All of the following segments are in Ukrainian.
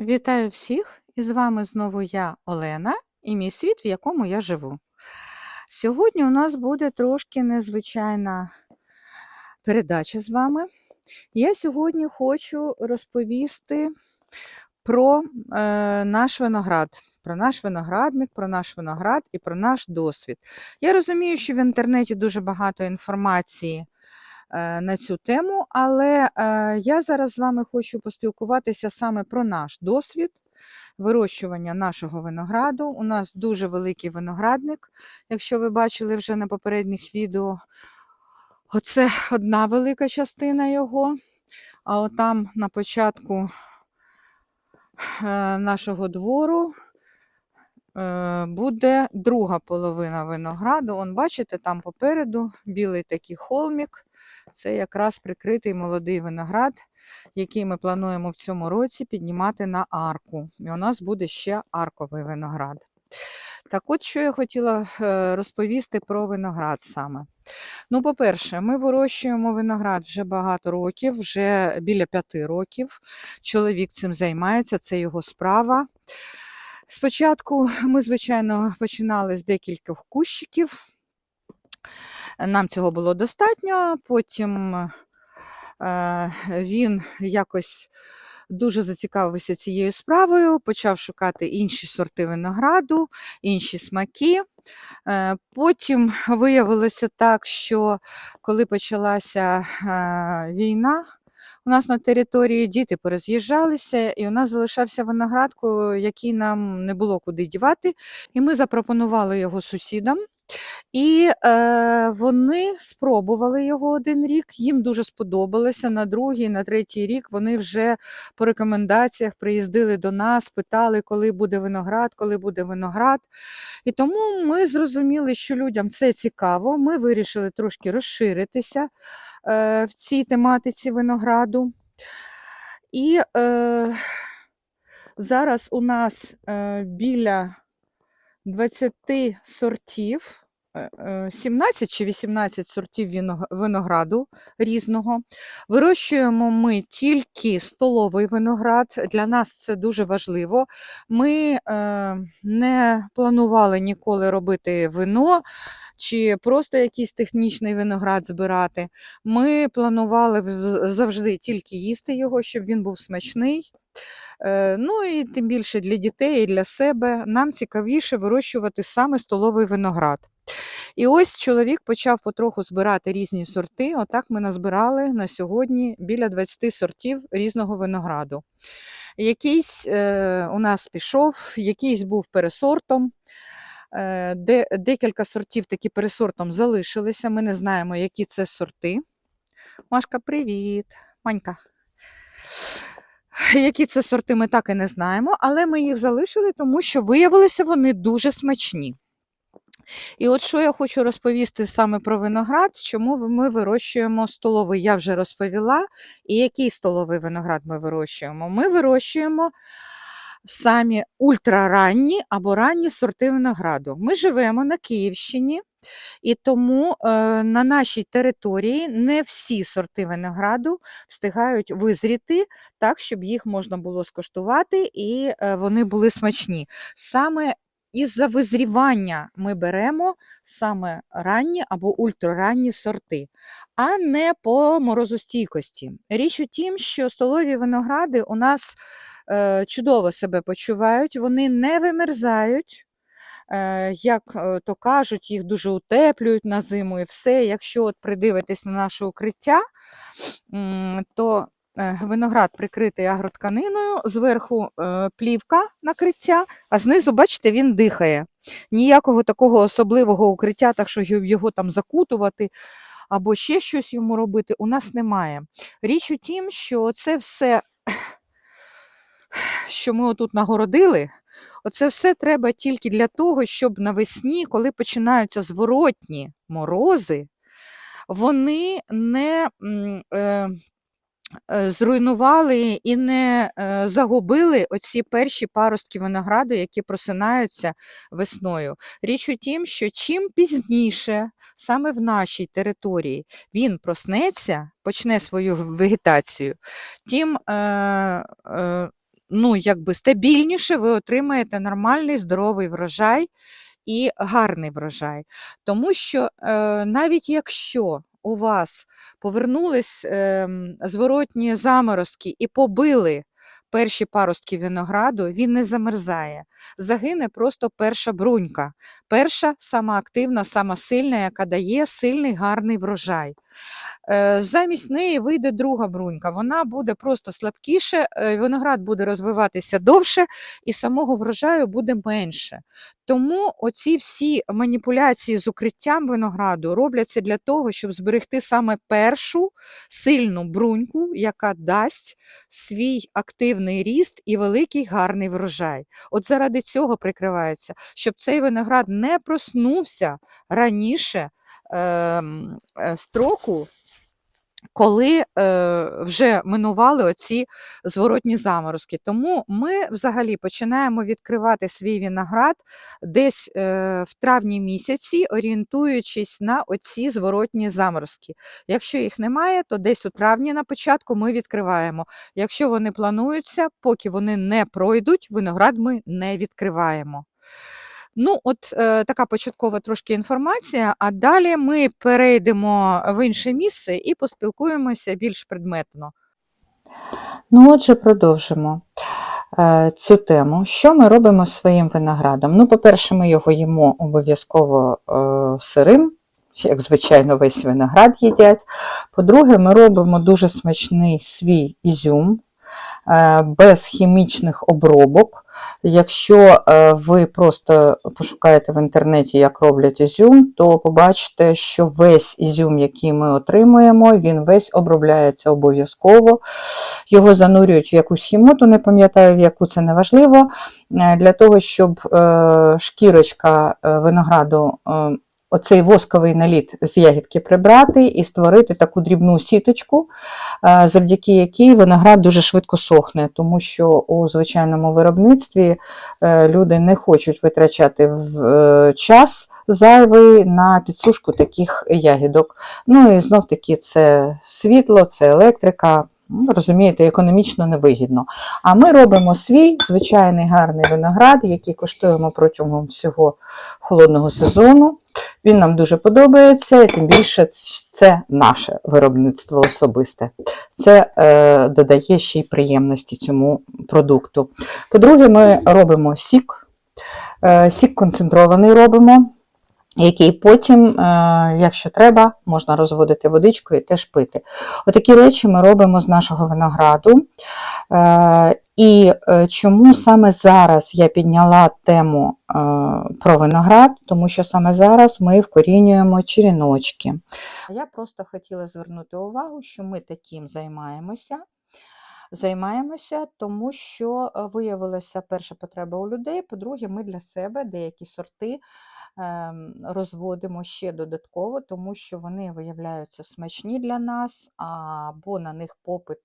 Вітаю всіх! І з вами знову я, Олена, і мій світ, в якому я живу. Сьогодні у нас буде трошки незвичайна передача з вами. Я сьогодні хочу розповісти про е, наш виноград, про наш виноградник, про наш виноград і про наш досвід. Я розумію, що в інтернеті дуже багато інформації на цю тему, але е, я зараз з вами хочу поспілкуватися саме про наш досвід вирощування нашого винограду. У нас дуже великий виноградник, якщо ви бачили вже на попередніх відео. Оце одна велика частина його. А отам на початку е, нашого двору е, буде друга половина винограду. Он, бачите, там попереду білий такий холмік. Це якраз прикритий молодий виноград, який ми плануємо в цьому році піднімати на арку. І у нас буде ще арковий виноград. Так от, що я хотіла е, розповісти про виноград саме. Ну, по-перше, ми вирощуємо виноград вже багато років, вже біля п'яти років. Чоловік цим займається, це його справа. Спочатку ми, звичайно, починали з декількох кущиків. Нам цього було достатньо. Потім е, він якось дуже зацікавився цією справою, почав шукати інші сорти винограду, інші смаки. Е, Потім виявилося так, що коли почалася е, війна, у нас на території діти пороз'їжджалися, і у нас залишався виноград, ко- який нам не було куди дівати. І ми запропонували його сусідам. І е, вони спробували його один рік, їм дуже сподобалося. На другий, на третій рік вони вже по рекомендаціях приїздили до нас, питали, коли буде виноград, коли буде виноград. І тому ми зрозуміли, що людям це цікаво. Ми вирішили трошки розширитися е, в цій тематиці винограду. І е, зараз у нас е, біля 20 сортів, 17 чи 18 сортів винограду різного. Вирощуємо ми тільки столовий виноград. Для нас це дуже важливо. Ми е, не планували ніколи робити вино чи просто якийсь технічний виноград збирати. Ми планували завжди тільки їсти його, щоб він був смачний. Е, Ну і тим більше для дітей і для себе нам цікавіше вирощувати саме столовий виноград. І ось чоловік почав потроху збирати різні сорти. Отак ми назбирали на сьогодні біля 20 сортів різного винограду. Якийсь е, у нас пішов, якийсь був пересортом. Е, де, декілька сортів таки пересортом залишилися. Ми не знаємо, які це сорти. Машка, привіт. Манька. Які це сорти, ми так і не знаємо, але ми їх залишили, тому що виявилися вони дуже смачні. І от що я хочу розповісти саме про виноград, чому ми вирощуємо столовий, я вже розповіла. І який столовий виноград ми вирощуємо? Ми вирощуємо самі ультраранні або ранні сорти винограду. Ми живемо на Київщині, і тому е, на нашій території не всі сорти винограду встигають визріти так, щоб їх можна було скуштувати і е, вони були смачні. Саме із-за визрівання ми беремо саме ранні або ультраранні сорти, а не по морозостійкості. Річ у тім, що столові виногради у нас е, чудово себе почувають, вони не вимерзають. Е, Як е, то кажуть, їх дуже утеплюють на зиму і все. Якщо от придивитись на наше укриття, то виноград прикритий агротканиною, зверху е, плівка накриття, а знизу, бачите, він дихає. Ніякого такого особливого укриття, так що його- там закутувати або ще щось йому робити, у нас немає. Річ у тім, що це все, що ми отут нагородили, оце все треба тільки для того, щоб навесні, коли починаються зворотні морози, вони не е, е, зруйнували і не е, загубили оці перші паростки винограду, які просинаються весною. Річ у тім, що чим пізніше, саме в нашій території, він проснеться, почне свою вегетацію, тим е, е, ну, якби стабільніше ви отримаєте нормальний здоровий врожай і гарний врожай. Тому що е, навіть якщо у вас повернулись е, зворотні заморозки і побили перші паростки винограду, він не замерзає. Загине просто перша брунька. Перша, сама активна, сама сильна, яка дає сильний гарний врожай. Е, Замість неї вийде друга брунька. Вона буде просто слабкіше, е, виноград буде розвиватися довше і самого врожаю буде менше. Тому оці всі маніпуляції з укриттям винограду робляться для того, щоб зберегти саме першу сильну бруньку, яка дасть свій активний ріст і великий гарний врожай. От заради цього прикривається, щоб цей виноград не проснувся раніше ем, е, строку, коли е, вже минували оці зворотні заморозки. Тому ми взагалі починаємо відкривати свій виноград десь е, в травні місяці, орієнтуючись на оці зворотні заморозки. Якщо їх немає, то десь у травні на початку ми відкриваємо. Якщо вони плануються, поки вони не пройдуть, виноград ми не відкриваємо. Ну, от е, така початкова трошки інформація, а далі ми перейдемо в інше місце і поспілкуємося більш предметно. Ну, отже, продовжимо е, цю тему. Що ми робимо з своїм виноградом? Ну, по-перше, ми його їмо обов'язково е, сирим, як звичайно, весь виноград їдять. По-друге, ми робимо дуже смачний свій ізюм е, без хімічних обробок. Якщо е, ви просто пошукаєте в інтернеті, як роблять ізюм, то побачите, що весь ізюм, який ми отримуємо, він весь обробляється обов'язково. Його занурюють в якусь хімоту, не пам'ятаю, в яку це не важливо, е, для того, щоб е, шкірочка винограду. Оцей восковий наліт з ягідки прибрати і створити таку дрібну сіточку, е, завдяки якій виноград дуже швидко сохне, тому що у звичайному виробництві е, люди не хочуть витрачати е, час зайвий на підсушку таких ягідок. Ну і знов таки це світло, це електрика. Ну, Розумієте, економічно невигідно. А ми робимо свій звичайний гарний виноград, який коштуємо протягом всього холодного сезону. Він нам дуже подобається, і тим більше це наше виробництво особисте. Це е, додає ще й приємності цьому продукту. По-друге, ми робимо сік. Е, сік концентрований робимо, який потім, е, якщо треба, можна розводити водичкою і теж пити. Отакі речі ми робимо з нашого винограду. Е, і е, чому саме зараз я підняла тему про виноград, тому що саме зараз ми вкорінюємо черіночки. Я просто хотіла звернути увагу, що ми таким займаємося. Займаємося, тому що виявилася перша потреба у людей. По-друге, ми для себе деякі сорти розводимо ще додатково, тому що вони виявляються смачні для нас, або на них попит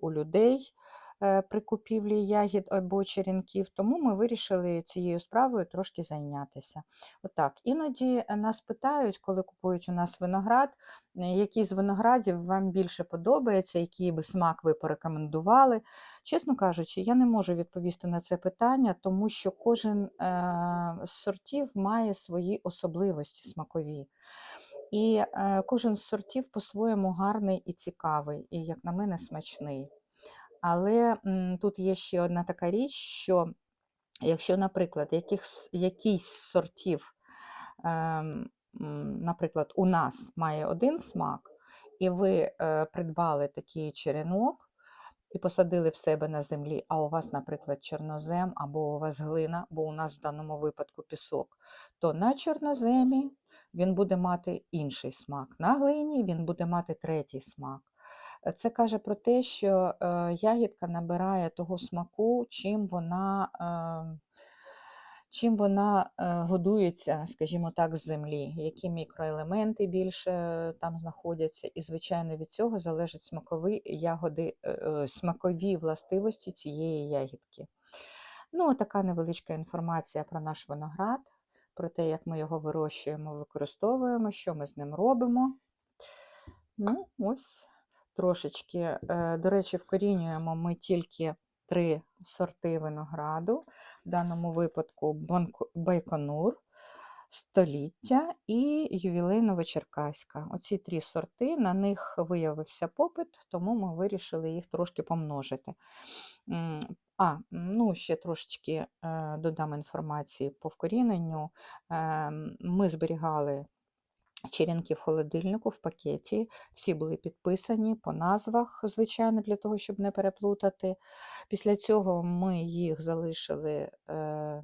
у людей при купівлі ягід або черенків. Тому ми вирішили цією справою трошки зайнятися. Отак. Іноді е, нас питають, коли купують у нас виноград, е, який з виноградів вам більше подобається, який би смак ви порекомендували. Чесно кажучи, я не можу відповісти на це питання, тому що кожен е, з сортів має свої особливості смакові. І е, кожен з сортів по-своєму гарний і цікавий, і, як на мене, смачний. Але м, тут є ще одна така річ, що якщо, наприклад, якихось, якийсь сортів, м, наприклад, у нас має один смак, і ви е, придбали такий черенок і посадили в себе на землі, а у вас, наприклад, чорнозем або у вас глина, бо у нас в даному випадку пісок, то на чорноземі він буде мати інший смак, на глині він буде мати третій смак. Це каже про те, що е, ягідка набирає того смаку, чим вона, е, чим вона е, годується, скажімо так, з землі, які мікроелементи більше там знаходяться. І, звичайно, від цього залежать смакові ягоди, е, смакові властивості цієї ягідки. Ну, така невеличка інформація про наш виноград, про те, як ми його вирощуємо, використовуємо, що ми з ним робимо. Ну, ось трошечки. Е, До речі, вкорінюємо ми тільки три сорти винограду, в даному випадку Байконур, століття і ювілейно-вечеркаська. Оці три сорти, на них виявився попит, тому ми вирішили їх трошки помножити. А, ну ще трошечки е, додам інформації по вкоріненню. Ем, Ми зберігали черенки в холодильнику в пакеті. Всі були підписані по назвах, звичайно, для того, щоб не переплутати. Після цього ми їх залишили е,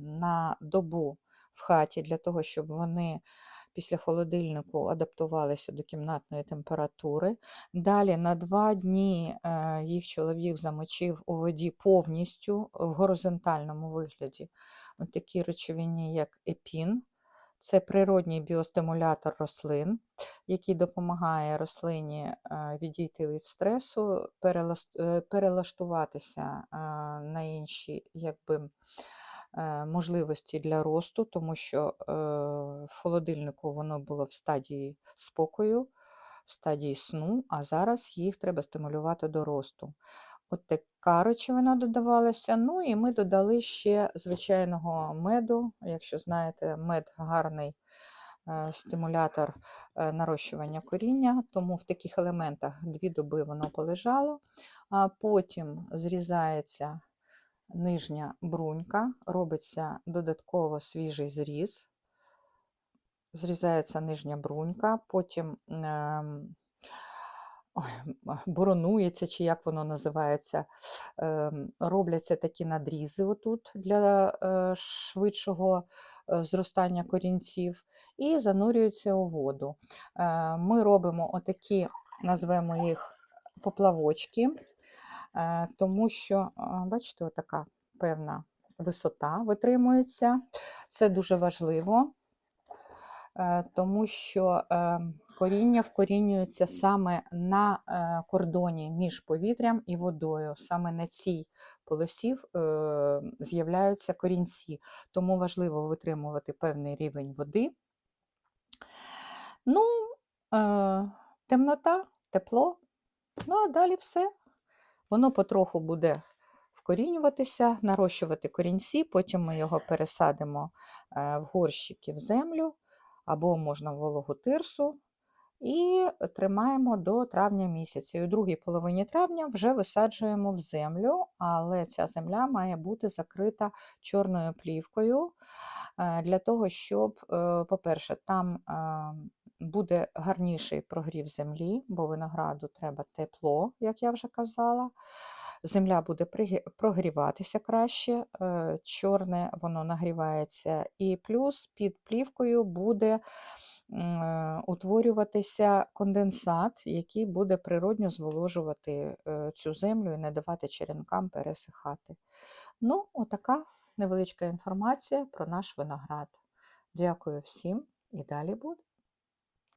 на добу в хаті для того, щоб вони після холодильнику адаптувалися до кімнатної температури. Далі на два дні е, їх чоловік замочив у воді повністю в горизонтальному вигляді. Такі речовині, як епін. Це природній біостимулятор рослин, який допомагає рослині е, відійти від стресу, е, перелаштуватися е, на інші якби, можливості для росту, тому що в холодильнику воно було в стадії спокою, в стадії сну, а зараз їх треба стимулювати до росту. От така додавалася. Ну і ми додали ще звичайного меду. Якщо знаєте, мед гарний е, стимулятор е, нарощування коріння, тому в таких елементах дві доби воно полежало. А потім зрізається нижня брунька, робиться додатково свіжий зріз. Зрізається нижня брунька, потім ем, боронується, чи як воно називається. Ем, Робляться такі надрізи отут для е, швидшого е, зростання корінців і занурюються у воду. Е, Ми робимо отакі, назвемо їх поплавочки, тому що, бачите, отака певна висота витримується. Це дуже важливо тому що е, коріння вкорінюється саме на е, кордоні між повітрям і водою. Саме на цій полосі е, з'являються корінці, тому важливо витримувати певний рівень води. Ну, е, темнота, тепло. Ну, а далі все. Воно потроху буде вкорінюватися, нарощувати корінці, потім ми його пересадимо в горщики в землю або можна в вологу тирсу. І тримаємо до травня місяця. І у другій половині травня вже висаджуємо в землю, але ця земля має бути закрита чорною плівкою е, для того, щоб, е, по-перше, там е, буде гарніший прогрів землі, бо винограду треба тепло, як я вже казала. Земля буде прогріватися краще, чорне воно нагрівається, і плюс під плівкою буде утворюватися конденсат, який буде природньо зволожувати е, цю землю і не давати черенкам пересихати. Ну, отака невеличка інформація про наш виноград. Дякую всім і далі буде.